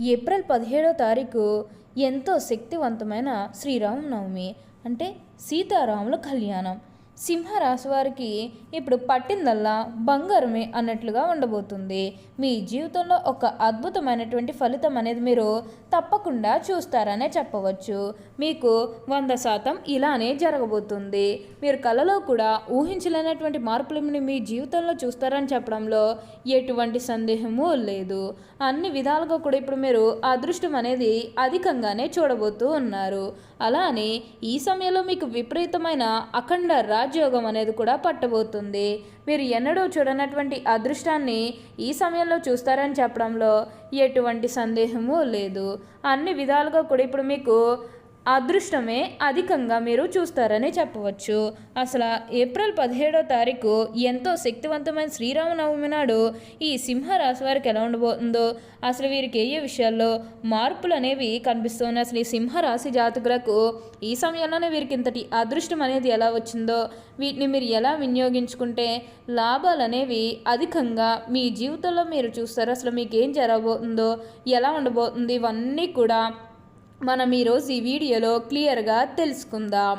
April పదిహేడో తారీఖు ఎంతో శక్తివంతమైన శ్రీరామనవమి అంటే సీతారాముల కళ్యాణం. సింహరాశి వారికి ఇప్పుడు పట్టిందల్లా బంగారమే అన్నట్లుగా ఉండబోతుంది. మీ జీవితంలో ఒక అద్భుతమైనటువంటి ఫలితం అనేది మీరు తప్పకుండా చూస్తారనే చెప్పవచ్చు. మీకు వంద శాతం ఇలానే జరగబోతుంది. మీరు కలలో కూడా ఊహించలేనటువంటి మార్పులని మీ జీవితంలో చూస్తారని చెప్పడంలో ఎటువంటి సందేహము లేదు. అన్ని విధాలుగా కూడా ఇప్పుడు మీరు అదృష్టం అనేది అధికంగానే చూడబోతూ ఉన్నారు. అలానే ఈ సమయంలో మీకు విపరీతమైన అఖండ రాజయోగం అనేది కూడా పట్టబోతుంది. మీరు ఎన్నడూ చూడనటువంటి అదృష్టాన్ని ఈ సమయంలో చూస్తారని చెప్పడంలో ఎటువంటి సందేహము లేదు. అన్ని విధాలుగా కూడా ఇప్పుడు మీకు అదృష్టమే అధికంగా మీరు చూస్తారని చెప్పవచ్చు. అసలు ఏప్రిల్ పదిహేడో తారీఖు ఎంతో శక్తివంతమైన శ్రీరామనవమి నాడు ఈ సింహరాశి వారికి ఎలా ఉండబోతుందో అసలు వీరికి ఏ విషయాల్లో మార్పులు అనేవి కనిపిస్తున్నాయి అసలు ఈ సింహరాశి జాతకులకు ఈ సమయంలోనే వీరికి ఇంతటి అదృష్టం అనేది ఎలా వచ్చిందో వీటిని మీరు ఎలా వినియోగించుకుంటే లాభాలు అనేవి అధికంగా మీ జీవితంలో మీరు చూస్తారు అసలు మీకు ఏం జరగబోతుందో ఎలా ఉండబోతుంది ఇవన్నీ కూడా మనం ఈరోజు ఈ వీడియోలో క్లియర్గా తెలుసుకుందాం.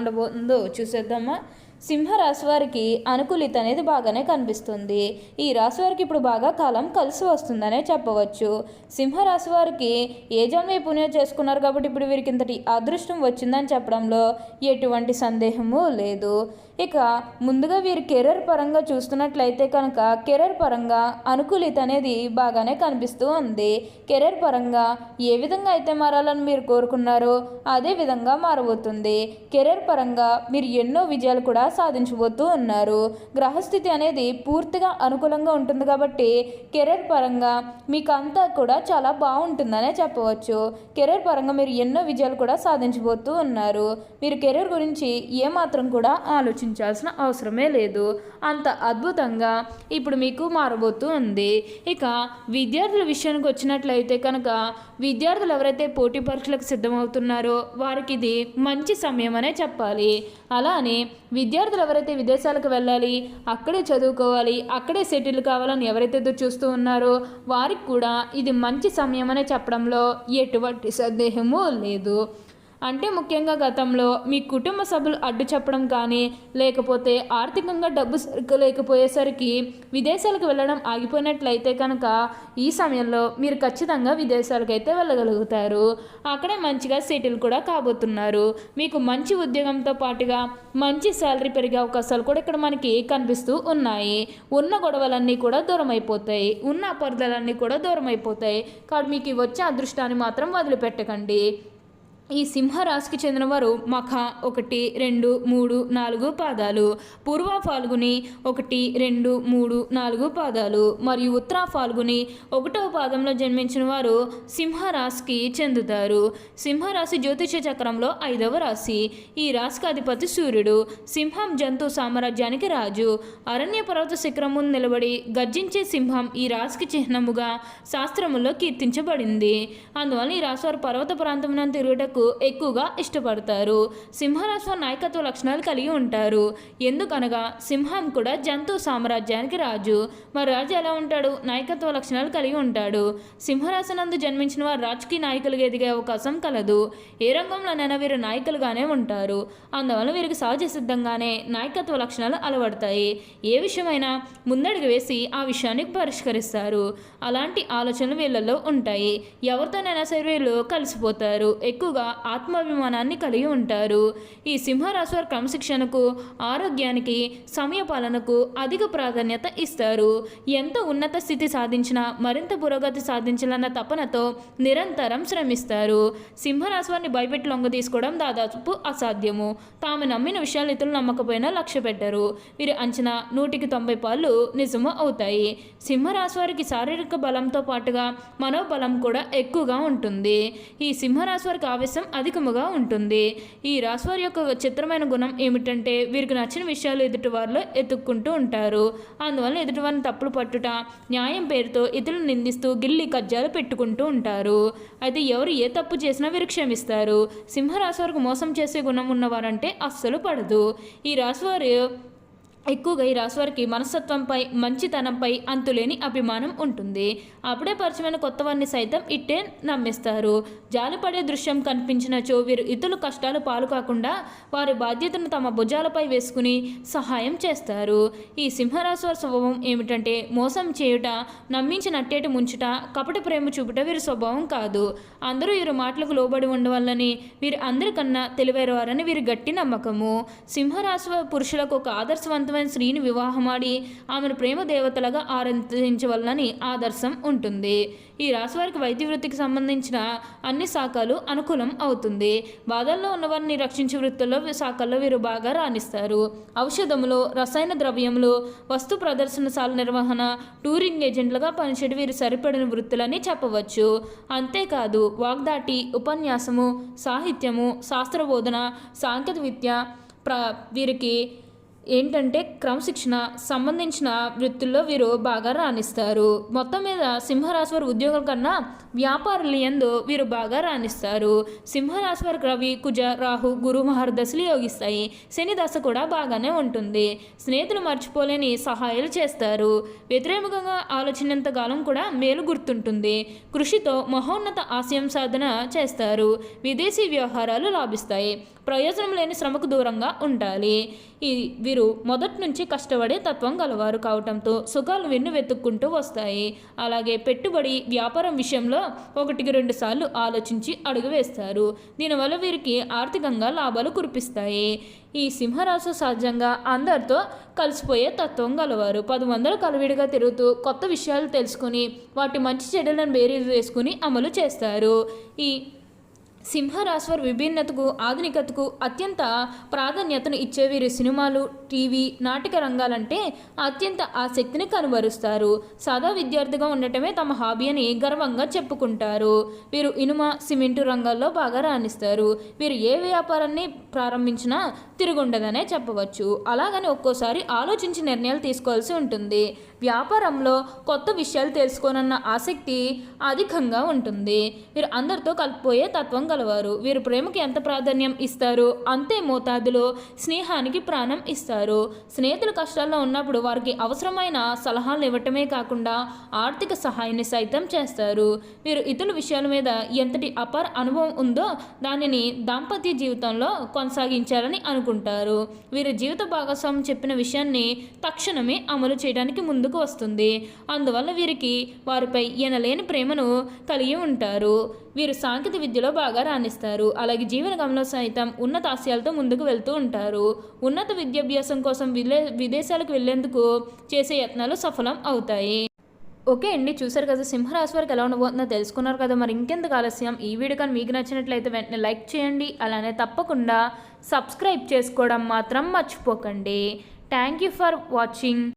ఉండబోతుందో చూసేద్దామా? సింహరాశి వారికి అనుకూలిత అనేది బాగానే కనిపిస్తుంది. ఈ రాశి వారికి ఇప్పుడు బాగా కాలం కలిసి వస్తుందనే చెప్పవచ్చు. సింహరాశి వారికి ఏ జన్మ పుణ్యం చేసుకున్నారు కాబట్టి ఇప్పుడు వీరికి ఇంతటి అదృష్టం వచ్చిందని చెప్పడంలో ఎటువంటి సందేహము లేదు. ఇక ముందుగా వీరు కెరీర్ పరంగా చూస్తున్నట్లయితే కనుక కెరీర్ పరంగా అనుకూలిత అనేది బాగానే కనిపిస్తూ ఉంది. కెరీర్ పరంగా ఏ విధంగా అయితే మారాలని మీరు కోరుకున్నారో అదే విధంగా మారబోతుంది. కెరీర్ పరంగా మీరు ఎన్నో విజయాలు కూడా సాధించబోతూ ఉన్నారు. గ్రహస్థితి అనేది పూర్తిగా అనుకూలంగా ఉంటుంది కాబట్టి కెరీర్ పరంగా మీకు అంతా కూడా చాలా బాగుంటుందనే చెప్పవచ్చు. కెరీర్ పరంగా మీరు ఎన్నో విజయాలు కూడా సాధించబోతూ ఉన్నారు. మీరు కెరీర్ గురించి ఏమాత్రం కూడా ఆలోచించాల్సిన అవసరమే లేదు. అంత అద్భుతంగా ఇప్పుడు మీకు మారబోతూ ఉంది. ఇక విద్యార్థుల విషయానికి వచ్చినట్లయితే కనుక విద్యార్థులు ఎవరైతే పోటీ పరీక్షలకు సిద్ధమవుతున్నారో వారికి ఇది మంచి సమయం అనే చెప్పాలి. అలానే విద్యార్థులు ఎవరైతే విదేశాలకు వెళ్ళాలి అక్కడే చదువుకోవాలి అక్కడే సెటిల్ కావాలని ఎవరైతే ఎదురు చూస్తూ ఉన్నారో వారికి కూడా ఇది మంచి సమయం అనే చెప్పడంలో ఎటువంటి సందేహము లేదు. అంటే ముఖ్యంగా గతంలో మీ కుటుంబ సభ్యులు అడ్డు చెప్పడం కానీ లేకపోతే ఆర్థికంగా డబ్బు లేకపోయేసరికి విదేశాలకు వెళ్ళడం ఆగిపోయినట్లయితే కనుక ఈ సమయంలో మీరు ఖచ్చితంగా విదేశాలకు అయితే వెళ్ళగలుగుతారు. అక్కడే మంచిగా సెటిల్ కూడా కాబోతున్నారు. మీకు మంచి ఉద్యోగంతో పాటుగా మంచి శాలరీ పెరిగే అవకాశాలు కూడా ఇక్కడ మనకి కనిపిస్తూ ఉన్నాయి. ఉన్న గొడవలన్నీ కూడా దూరం అయిపోతాయి. ఉన్న అపార్థాలన్నీ కూడా దూరం అయిపోతాయి. కాబట్టి మీకు వచ్చే అదృష్టాన్ని మాత్రం వదిలిపెట్టకండి. ఈ సింహరాశికి చెందినవారు మఖ ఒకటి రెండు మూడు నాలుగు పాదాలు. పూర్వ ఫాల్గుని ఒకటి రెండు మూడు నాలుగు పాదాలు. మరియు ఉత్తర ఫాల్గుని ఒకటవ పాదంలో జన్మించిన వారు సింహరాశికి చెందుతారు. సింహరాశి జ్యోతిష చక్రంలో ఐదవ రాశి. ఈ రాశికి అధిపతి సూర్యుడు. సింహం జంతు సామ్రాజ్యానికి రాజు. అరణ్య పర్వత శిఖరం ముందు నిలబడి గర్జించే సింహం ఈ రాశికి చిహ్నముగా శాస్త్రములో కీర్తించబడింది. అందువల్ల ఈ రాశి వారు పర్వత ప్రాంతం తిరుగుటకు ఎక్కువగా ఇష్టపడతారు. సింహరాశి నాయకత్వ లక్షణాలు కలిగి ఉంటారు. ఎందుకనగా సింహం కూడా జంతు సామ్రాజ్యానికి రాజు. మరి రాజు ఎలా ఉంటాడు? నాయకత్వ లక్షణాలు కలిగి ఉంటాడు. సింహరాశి నందు జన్మించిన వారు రాజకీయ నాయకులుగా ఎదిగే అవకాశం కలదు. ఏ రంగంలోనైనా వీరు నాయకులుగానే ఉంటారు. అందువల్ల వీరికి సహజ సిద్ధంగానే నాయకత్వ లక్షణాలు అలవడతాయి. ఏ విషయమైనా ముందడుగు వేసి ఆ విషయాన్ని పరిష్కరిస్తారు. అలాంటి ఆలోచనలు వీళ్ళలో ఉంటాయి. ఎవరితోనైనా సరే వీళ్ళు కలిసిపోతారు. ఎక్కువగా ఆత్మాభిమానాన్ని కలిగి ఉంటారు. ఈ సింహరాశి వారి క్రమశిక్షణకు ఆరోగ్యానికి సమయపాలనకు అధిక ప్రాధాన్యత ఇస్తారు. ఎంత ఉన్నత స్థితి సాధించినా మరింత పురోగతి సాధించాలన్న తపనతో నిరంతరం శ్రమిస్తారు. సింహరాశివారిని భయపెట్టి లొంగ తీసుకోవడం దాదాపు అసాధ్యము. తాము నమ్మిన విషయాలు ఇతరులు నమ్మకపోయినా లక్ష్య పెట్టరు. వీరి అంచనా నూటికి తొంభై పాళ్ళు నిజము అవుతాయి. సింహరాశి వారికి శారీరక బలంతో పాటుగా మనోబలం కూడా ఎక్కువగా ఉంటుంది. ఈ సింహరాశి వారికి ఆవేశం అధికముగా ఉంటుంది. ఈ రాశి వారి యొక్క చిత్రమైన గుణం ఏమిటంటే వీరికి నచ్చిన విషయాలు ఎదుటి వారిలో ఎత్తుక్కుంటూ ఉంటారు. అందువల్ల ఎదుటివారిని తప్పులు పట్టుట న్యాయం పేరుతో ఇతరులు నిందిస్తూ గిల్లి కజ్జాలు పెట్టుకుంటూ ఉంటారు. అయితే ఎవరు ఏ తప్పు చేసినా వీరు క్షమిస్తారు. సింహరాశి వారికి మోసం చేసే గుణం ఉన్నవారంటే అస్సలు పడదు. ఈ రాశివారు ఎక్కువగా ఈ రాశివారికి మనస్తత్వంపై మంచితనంపై అంతులేని అభిమానం ఉంటుంది. అప్పుడే పరిచయమైన కొత్తవారిని సైతం ఇట్టే నమ్మిస్తారు. జాలిపడే దృశ్యం కనిపించినచో వీరు ఇతరుల కష్టాలు పాలు కాకుండా వారి బాధ్యతను తమ భుజాలపై వేసుకుని సహాయం చేస్తారు. ఈ సింహరాశి వారి స్వభావం ఏమిటంటే మోసం చేయుట నమ్మించి నట్టేటి ముంచుట కపట ప్రేమ చూపుట వీరి స్వభావం కాదు. అందరూ వీరు మాటలకు లోబడి ఉండవల్లని వీరు అందరికన్నా తెలివైనవారని వీరి గట్టి నమ్మకము. సింహరాశి పురుషులకు ఒక ఆదర్శవంతమైన స్త్రీని వివాహమాడి ఆమెను ప్రేమ దేవతలుగా ఆరాధించవలనని ఆదర్శం ఉంటుంది. ఈ రాశి వారికి వైద్య వృత్తికి సంబంధించిన అన్ని శాఖలు అనుకూలం అవుతుంది. బాధల్లో ఉన్నవారిని రక్షించే వృత్తుల్లో శాఖల్లో వీరు బాగా రాణిస్తారు. ఔషధములు రసాయన ద్రవ్యములు వస్తు ప్రదర్శనశాల నిర్వహణ టూరింగ్ ఏజెంట్లుగా పనిచేయడం వీరు సరిపడిన వృత్తులని చెప్పవచ్చు. అంతేకాదు వాగ్దాటి ఉపన్యాసము సాహిత్యము శాస్త్రబోధన సాంకేతిక విద్య ప్ర వీరికి ఏంటంటే క్రమశిక్షణ సంబంధించిన వృత్తుల్లో వీరు బాగా రాణిస్తారు. మొత్తం మీద సింహరాశి వారి ఉద్యోగుల కన్నా వ్యాపారులు ఎందు వీరు బాగా రాణిస్తారు. సింహరాశి వారికి రవి కుజ రాహు గురు మహర్దశలు యోగిస్తాయి. శని దశ కూడా బాగానే ఉంటుంది. స్నేహితులు మర్చిపోలేని సహాయాలు చేస్తారు. వ్యతిరేకంగా ఆలోచనంత కాలం కూడా మేలు గుర్తుంటుంది. కృషితో మహోన్నత ఆశయం సాధన చేస్తారు. విదేశీ వ్యవహారాలు లాభిస్తాయి. ప్రయోజనం లేని శ్రమకు దూరంగా ఉండాలి. ఈ వీరు మొదటి నుంచి కష్టపడే తత్వం గలవారు కావటంతో సుఖాలు వెన్ను వెతుక్కుంటూ వస్తాయి. అలాగే పెట్టుబడి వ్యాపారం విషయంలో ఒకటికి రెండు సార్లు ఆలోచించి అడుగు వేస్తారు. దీనివల్ల వీరికి ఆర్థికంగా లాభాలు కురిపిస్తాయి. ఈ సింహరాశి సహజంగా అందరితో కలిసిపోయే తత్వం గలవారు. పది వందలు కలివిడిగా తిరుగుతూ కొత్త విషయాలు తెలుసుకుని వాటి మంచి చెడులను బేరీలు వేసుకుని అమలు చేస్తారు. ఈ సింహరాశ్వర్ విభిన్నతకు ఆధునికతకు అత్యంత ప్రాధాన్యతను ఇచ్చే వీరి సినిమాలు టీవీ నాటక రంగాలంటే అత్యంత ఆసక్తిని కనుబరుస్తారు సాదా విద్యార్థిగా ఉండటమే తమ హాబీ అని గర్వంగా చెప్పుకుంటారు. వీరు ఇనుమ సిమెంటు రంగాల్లో బాగా రాణిస్తారు. వీరు ఏ వ్యాపారాన్ని ప్రారంభించినా తిరుగుండదనే చెప్పవచ్చు. అలాగని ఒక్కోసారి ఆలోచించి నిర్ణయాలు తీసుకోవాల్సి ఉంటుంది. వ్యాపారంలో కొత్త విషయాలు తెలుసుకోనన్న ఆసక్తి అధికంగా ఉంటుంది. వీరు అందరితో కలిపిపోయే తత్వం కలవారు వీరు ప్రేమకి ఎంత ప్రాధాన్యం ఇస్తారు? అంతే మోతాదులో స్నేహానికి ప్రాణం ఇస్తారు. స్నేహితులు కష్టాల్లో ఉన్నప్పుడు వారికి అవసరమైన సలహాలు ఇవ్వటమే కాకుండా ఆర్థిక సహాయాన్ని సైతం చేస్తారు. వీరు ఇతరుల విషయాల మీద ఎంతటి అపార అనుభవం ఉందో దానిని దాంపత్య జీవితంలో కొనసాగించాలని అనుకుంటారు. వీరి జీవిత భాగస్వామి చెప్పిన విషయాన్ని తక్షణమే అమలు చేయడానికి ముందుకు వస్తుంది. అందువల్ల వీరికి వారిపై ఎనలేని ప్రేమను కలిగి ఉంటారు. వీరు సాంకేతిక విద్యలో బాగా రాణిస్తారు. అలాగే జీవన గమనం సైతం ఉన్నత ఆశయాలతో ముందుకు వెళ్తూ ఉంటారు. ఉన్నత విద్యాభ్యాసం కోసం విలే విదేశాలకు వెళ్ళేందుకు చేసే యత్నాలు సఫలం అవుతాయి. ఓకే అండి చూసారు కదా సింహరాశి వారికి ఎలా ఉండబోతుందో తెలుసుకున్నారు కదా మరి ఇంకెందుకు ఆలస్యం? ఈ వీడియో కానీ మీకు నచ్చినట్లయితే వెంటనే లైక్ చేయండి అలానే తప్పకుండా సబ్స్క్రైబ్ చేసుకోవడం మాత్రం మర్చిపోకండి. Thank you for watching.